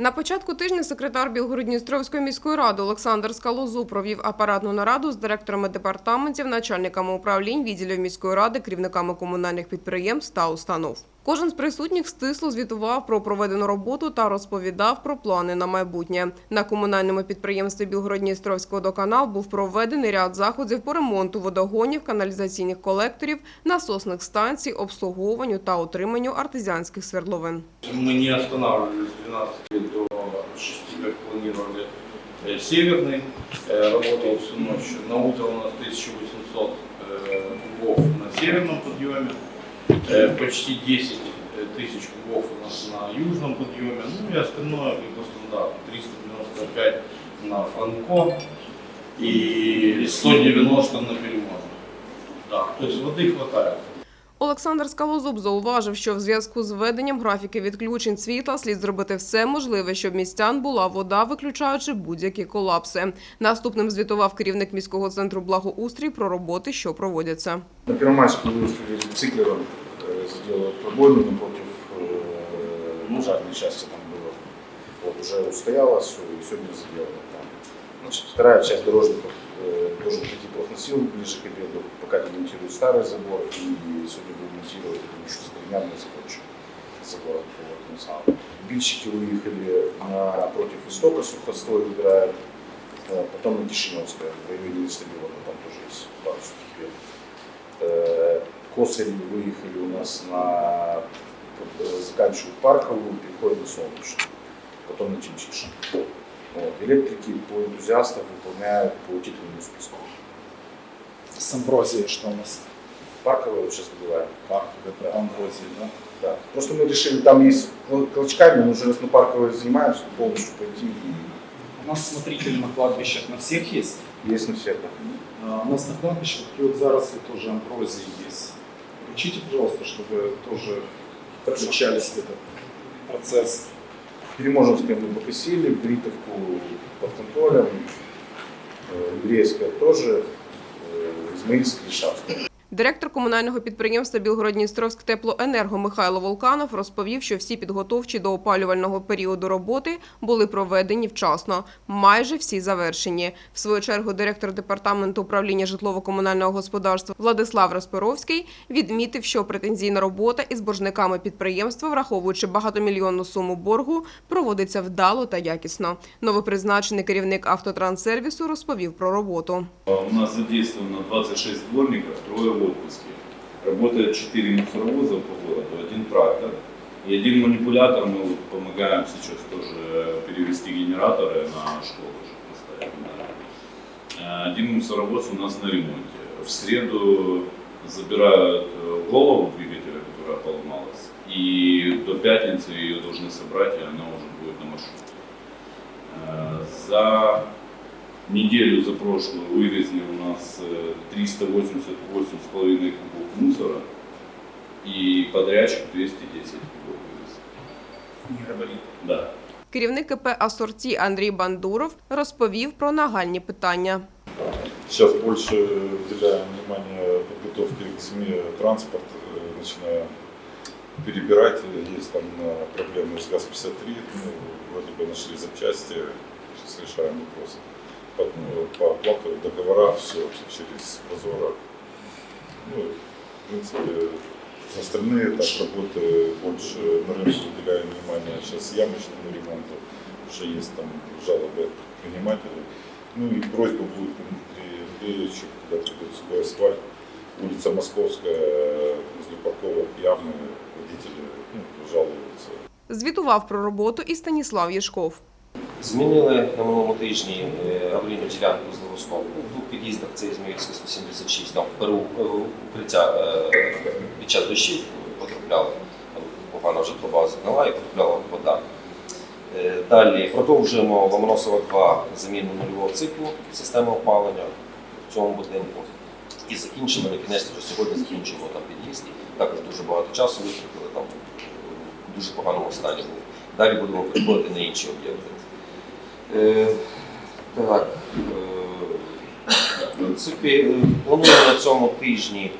На початку тижня секретар Білгородністровської міської ради Олександр Скалозу провів апаратну нараду з директорами департаментів, начальниками управлінь, відділів міської ради, керівниками комунальних підприємств та установ. Кожен з присутніх стисло звітував про проведену роботу та розповідав про плани на майбутнє. На комунальному підприємстві Білгородністровський водоканал був проведений ряд заходів по ремонту водогонів, каналізаційних колекторів, насосних станцій, обслуговуванню та утриманню артезіанських свердловин. Мы не останавливались 12 лет до 6, как планировали. Э, Северный э, работал всю ночь. На утро у нас 1800 э, кубов на северном подъеме, э, почти 10 тысяч кубов у нас на южном подъеме, ну и остальное как по стандарту. 395 на Франко и 190 на Переможном. Да, то есть воды хватает. Олександр Скалозуб зауважив, що в зв'язку з введенням графіки відключень світла слід зробити все можливе, щоб містян була вода, виключаючи будь-які колапси. Наступним звітував керівник міського центру благоустрій про роботи, що проводяться. На Первомайскую выехали циклером, сделали пробоину напротив э, ну, жарной части там было. Вот, уже устоялось всё, и сегодня сделано там. Значит, вторая часть дорожников э, должен прийти плотносил ближе к обеду, пока демонтируют старый забор, и сегодня будем монтировать, потому что с дня мы закончим забор самым. Бильщики выехали напротив истока, сухостой убирают, Э, потом на Кишиневское, в районе Нестабилова, там тоже есть пару сухих вет. Э, Косари выехали у нас на э, заканчивают парковую, переходят на солнечную, потом на Тимчишин. Вот. Электрики по энтузиастам выполняют по титульному списку. С амброзией что у нас? Парковая сейчас выбиваем. Парк, это амброзия, да? Да. Просто мы решили, там есть кл- клочками, но уже раз мы парковой занимаемся, полностью пойти У нас смотрители на кладбищах на всех есть. есть на всех. да. А У нас на кладбищах вот заросли тоже амброзии есть. Включите, пожалуйста, чтобы тоже включались в этот процесс. Переможенское мы покосили, Бритовку под контролем, э, Иврейская тоже, э, Измаильская и Шапская. Директор комунального підприємства Білгородністровськ теплоенерго Михайло Волканов розповів, що всі підготовчі до опалювального періоду роботи були проведені вчасно, майже всі завершені. В свою чергу директор департаменту управління житлово-комунального господарства Владислав Распоровський відмітив, що претензійна робота із боржниками підприємства, враховуючи багатомільйонну суму боргу, проводиться вдало та якісно. Новопризначений керівник автотранссервісу розповів про роботу. У нас задействовано 26 дворников, трое в отпуске. Работает 4 мусоровоза по городу, один трактор и один манипулятор. Мы помогаем сейчас тоже перевести генераторы на школу, чтобы поставить. Э, Один мусоровоз у нас на ремонте. В среду забирают э, голову двигателя, которая поломалась. И до пятницы ее должны собрать, и она уже будет на маршруте. Э, За неделю за прошлую вывезли у нас э, 388,5 кубов мусора и подрядчик 210 кубов вывез. Не говорит. Да. Керівник КП «Асорті» Андрій Бандуров розповів про нагальні питання. Сейчас больше уделяем внимание подготовке к зиме транспорт, э, начиная перебирать. Есть там э, проблемы с ГАЗ-53, ну, вроде бы нашли запчасти, сейчас решаем вопросы. По, ну, по оплату договора все через Прозоро. Ну, в принципе, остальные так работы больше на рынке уделяем внимание сейчас ямочному ремонту, потому что есть там жалобы от предпринимателей. Ну и просьба будет к Дмитрию Андреевичу, когда придет сюда асфальт, улица Московская, возле парковок ямы, водители ну, жалуются. Звітував про роботу і Станіслав Єшков. Змінили на минулому тижні е, аварійну ділянку з Левосном. В двох під'їздах це Ізмаїльська 176, там е, укриття е, під час дощів потрапляли. Там Погано вже труба згнила і потрапляла вода. Далі продовжуємо Ломоносова 2 заміну нульового циклу системи опалення в цьому будинку. І закінчимо на кінець вже сьогодні закінчимо там під'їзд. Також дуже багато часу витратили, там дуже поганому стані був. Далі будемо переходити на інші об'єкти. Е, так, е, в принципі, плануємо на цьому тижні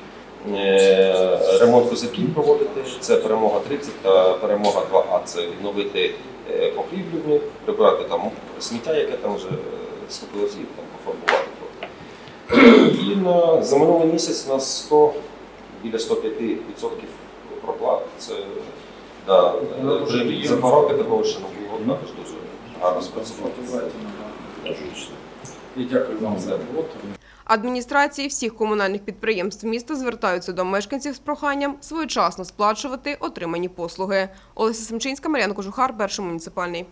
е, ремонт козаків проводити. Це перемога 30 та перемога 2А. Це відновити покрівлю в них, прибрати там сміття, яке там вже схопилося, і там пофарбувати трохи. І на, за минулий місяць у нас 100, біля 105% проплат. Це да, е, вже за два роки такого ще не було, також дуже гарно спрацювати. І дякую вам за роботу. Адміністрації всіх комунальних підприємств міста звертаються до мешканців з проханням своєчасно сплачувати отримані послуги. Олеся Семчинська, Мар'яна Кожухар, перший муніципальний.